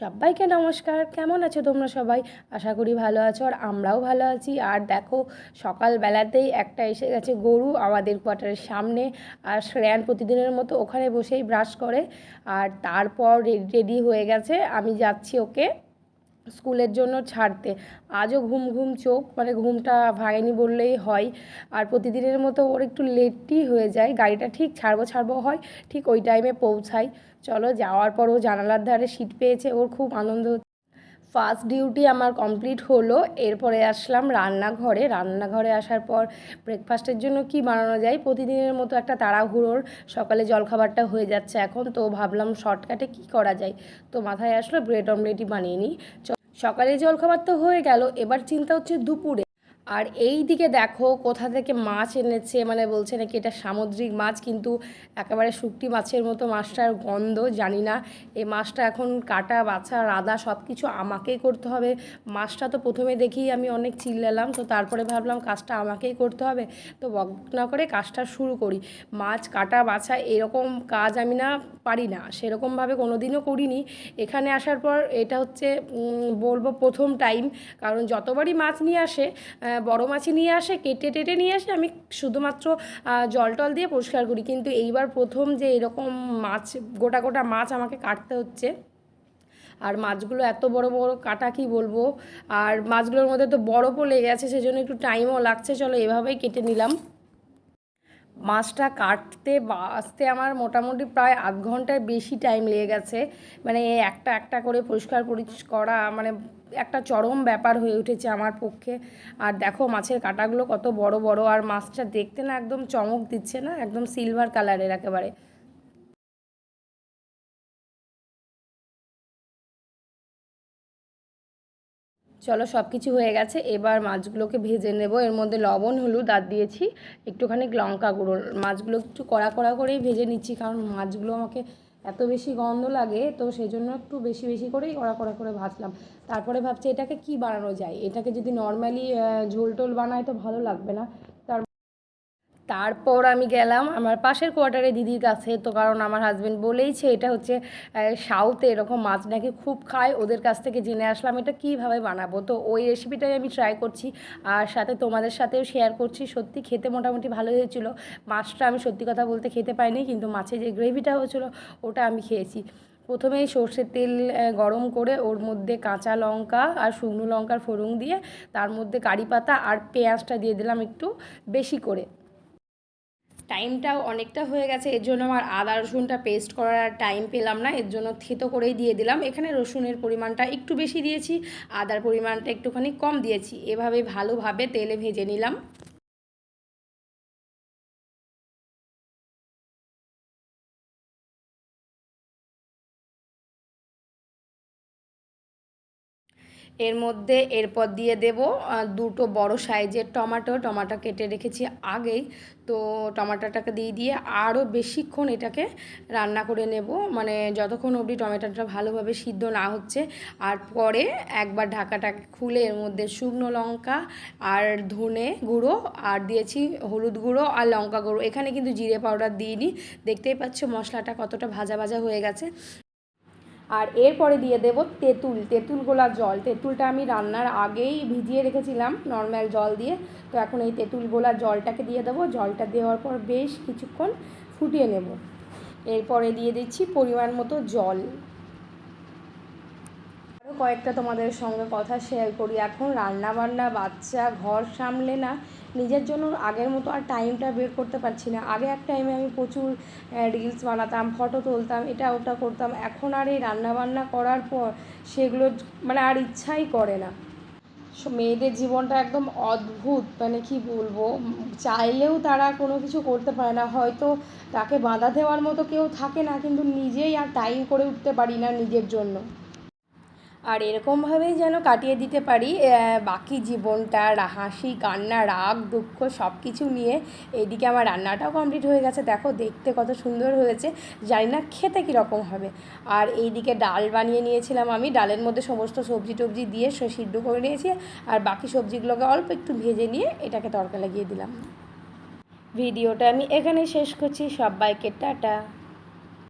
সবাইকে নমস্কার। কেমন আছো তোমরা সবাই? আশা করি ভালো আছো আর আমরাও ভালো আছি। আর দেখো, সকালবেলাতেই একটা এসে গেছে গরু আমাদের কোয়ার্টারের সামনে। আর শ্রেয়ান প্রতিদিনের মতো ওখানে বসেই ব্রাশ করে। আর তারপর রেডি হয়ে গেছে। আমি যাচ্ছি ওকে স্কুলের জন্য ছাড়তে। আজও ঘুম ঘুম চোখ মানে ঘুমটা ভাঙেনি বললেই হয়। আর প্রতিদিনের মতো ওর একটু লেটই হয়ে যায়। গাড়িটা ঠিক ছাড়বো ছাড়বো হয়, ঠিক ওই টাইমে পৌঁছাই। চলো, যাওয়ার পর ও জানালার ধারে সিট পেয়েছে ওর, খুব আনন্দ ফার্স্ট ডিউটি আমার কমপ্লিট হলো। এরপরে আসলাম রান্নাঘরে। রান্নাঘরে আসার পর ব্রেকফাস্টের জন্য কি বানানো যায়? প্রতিদিনের মতো একটা তাড়াহুড়োর সকালে জলখাবারটা হয়ে যাচ্ছে এখন। তো ভাবলাম শর্টকাটে কি করা যায়? তো মাথায় আসলো ব্রেড অমলেটই বানিয়ে নিই। সকালে জলখাবার তো হয়ে গেল এবার চিন্তা হচ্ছে দুপুরে। আর এই দিকে দেখো কোথা থেকে মাছ এনেছে মানে বলছে নাকি এটা সামুদ্রিক মাছ, কিন্তু একেবারে শুকটি মাছের মতো মাছটার গন্ধ, জানি না। এই মাছটা এখন কাটা, বাছা রাদা সব কিছু আমাকেই করতে হবে। মাছটা তো প্রথমে দেখেই আমি অনেক চিল্লালাম, তো তারপরে ভাবলাম কাজটা আমাকেই করতে হবে। তো বক না করে কাজটা শুরু করি। মাছ কাটা, বাছা এরকম কাজ আমি না পারি না, সেরকমভাবে কোনো দিনও করিনি। এখানে আসার পর এটা হচ্ছে বলব প্রথম টাইম কারণ যতবারই মাছ নিয়ে আসে বড় মাছই নিয়ে আসে, কেটে টেটে নিয়ে আসে, আমি শুধুমাত্র জল টল দিয়ে পরিষ্কার করি। কিন্তু এইবার প্রথম যে এরকম মাছ, গোটা গোটা মাছ আমাকে কাটতে হচ্ছে। আর মাছগুলো এত বড় বড় কাটা কি বলব? আর মাছগুলোর মধ্যে তো বরফও লেগে গেছে সেজন্য একটু টাইমও লাগছে। চলো এভাবেই কেটে নিলাম। মাছটা কাটতে আসতে আমার মোটামুটি প্রায় আধ ঘণ্টার বেশি টাইম লেগে গেছে। মানে একটা একটা করে পরিষ্কার পরিচ্ছ করা মানে একটা চরম ব্যাপার হয়ে উঠেছে আমার পক্ষে। আর দেখো মাছের কাঁটাগুলো কত বড় বড়, আর মাছটা দেখতে না একদম চমক দিচ্ছে না, একদম সিলভার কালারের একেবারে। চলো সব কিছু হয়ে গেছে, এবার মাছগুলোকে ভেজে নেব। এর মধ্যে লবণ, হলুদ আর দিয়েছি একটুখানি লঙ্কা গুঁড়ো। মাছগুলো একটু কড়া কড়া করেই ভেজে নিচ্ছি কারণ মাছগুলো আমাকে এত বেশি গন্ধ লাগে, তো সেই জন্য একটু বেশি বেশি করেই কড়া কড়া করে ভাজলাম। তারপরে ভাবছি এটাকে কি বানানো যায়? এটাকে যদি নর্মালি ঝোল টোল বানায় তো ভালো লাগবে না। তারপর আমি গেলাম আমার পাশের কোয়ার্টারে দিদির কাছে। তো কারণ আমার হাজব্যান্ড বলেইছে, এটা হচ্ছে সাউথে এরকম মাছ নাকি খুব খায়, ওদের কাছ থেকে জেনে আসলাম, এটা কীভাবে বানাবো? তো ওই রেসিপিটাই আমি ট্রাই করছি, আর সাথে তোমাদের সাথেও শেয়ার করছি। সত্যি খেতে মোটামুটি ভালো হয়েছিল। মাছটা আমি সত্যি কথা বলতে খেতে পাইনি কিন্তু মাছের যে গ্রেভিটা হয়েছিল, ওটা আমি খেয়েছি। প্রথমেই সর্ষের তেল গরম করে ওর মধ্যে কাঁচা লঙ্কা আর শুকনো লঙ্কার ফোড়ন দিয়ে, তার মধ্যে কারি পাতা আর পেঁয়াজটা দিয়ে দিলাম একটু বেশি করে। টাইমটাও অনেকটা হয়ে গেছে, এর জন্য আমার আদা রসুনটা পেস্ট করার আর টাইম পেলাম না, এর জন্য থেতো করেই দিয়ে দিলাম। এখানে রসুনের পরিমাণটা একটু বেশি দিয়েছি, আদার পরিমাণটা একটুখানি কম দিয়েছি। এভাবে ভালোভাবে তেলে ভেজে নিলাম। এর মধ্যে এরপর দিয়ে দেব দুটো বড় সাইজের টমাটো। টমাটো কেটে রেখেছি আগেই। তো টমাটোটাকে দিয়ে দিয়ে আরও বেশিক্ষণ এটাকে রান্না করে নেব। মানে যতক্ষণ অবধি টমেটোটা ভালোভাবে সিদ্ধ না হচ্ছে। আর পরে একবার ঢাকাটাকে খুলে এর মধ্যে শুকনো লঙ্কা আর ধনে গুঁড়ো আর দিয়েছি হলুদ গুঁড়ো আর লঙ্কা গুঁড়ো। এখানে কিন্তু জিরে পাউডার দিইনি। দেখতেই পাচ্ছ মশলাটা কতটা ভাজা ভাজা হয়ে গেছে। আর এরপরে দিয়ে দেব তেঁতুল তেঁতুল গোলা জল। তেঁতুলটা আমি রান্নার আগেই ভিজিয়ে রেখেছিলাম নর্ম্যাল জল দিয়ে। তো এখন এই তেঁতুল গোলা জলটাকে দিয়ে দেবো। জলটা দেওয়ার পর বেশ কিছুক্ষণ ফুটিয়ে নেব। এরপরে দিয়ে দিচ্ছি পরিমাণ মতো জল। কয়েকটা তোমাদের সঙ্গে কথা শেয়ার করি। এখন রান্না বান্না বাচ্চা, ঘর সামলে না, নিজের জন্য আগের মতো আর টাইমটা বের করতে পারছি না। আগে এক টাইমে আমি প্রচুর রিলস বানাতাম ফটো তুলতাম, এটা ওটা করতাম। এখন আর এই রান্নাবান্না করার পর সেগুলো মানে আর ইচ্ছাই করে না। মেয়েদের জীবনটা একদম অদ্ভুত মানে কি বলব? চাইলেও তারা কোনো কিছু করতে পারে না। হয়তো তাকে বাঁধা দেওয়ার মতো কেউ থাকে না, কিন্তু নিজেই আর টাইম করে উঠতে পারি না নিজের জন্য। আর এরকমভাবেই যেন কাটিয়ে দিতে পারি বাকি জীবনটা, হাসি, কান্না, রাগ, দুঃখ সব কিছু নিয়ে। এইদিকে আমার রান্নাটাও কমপ্লিট হয়ে গেছে। দেখো, দেখতে কত সুন্দর হয়েছে। জানি না খেতে কীরকম হবে। আর এইদিকে ডাল বানিয়ে নিয়েছিলাম আমি। ডালের মধ্যে সমস্ত সবজি টবজি দিয়ে সে সিদ্ধ করে নিয়েছি। আর বাকি সবজিগুলোকে অল্প একটু ভেজে নিয়ে এটাকে তড়কা লাগিয়ে দিলাম। ভিডিওটা আমি এখানে শেষ করছি। সবাইকে টাটা।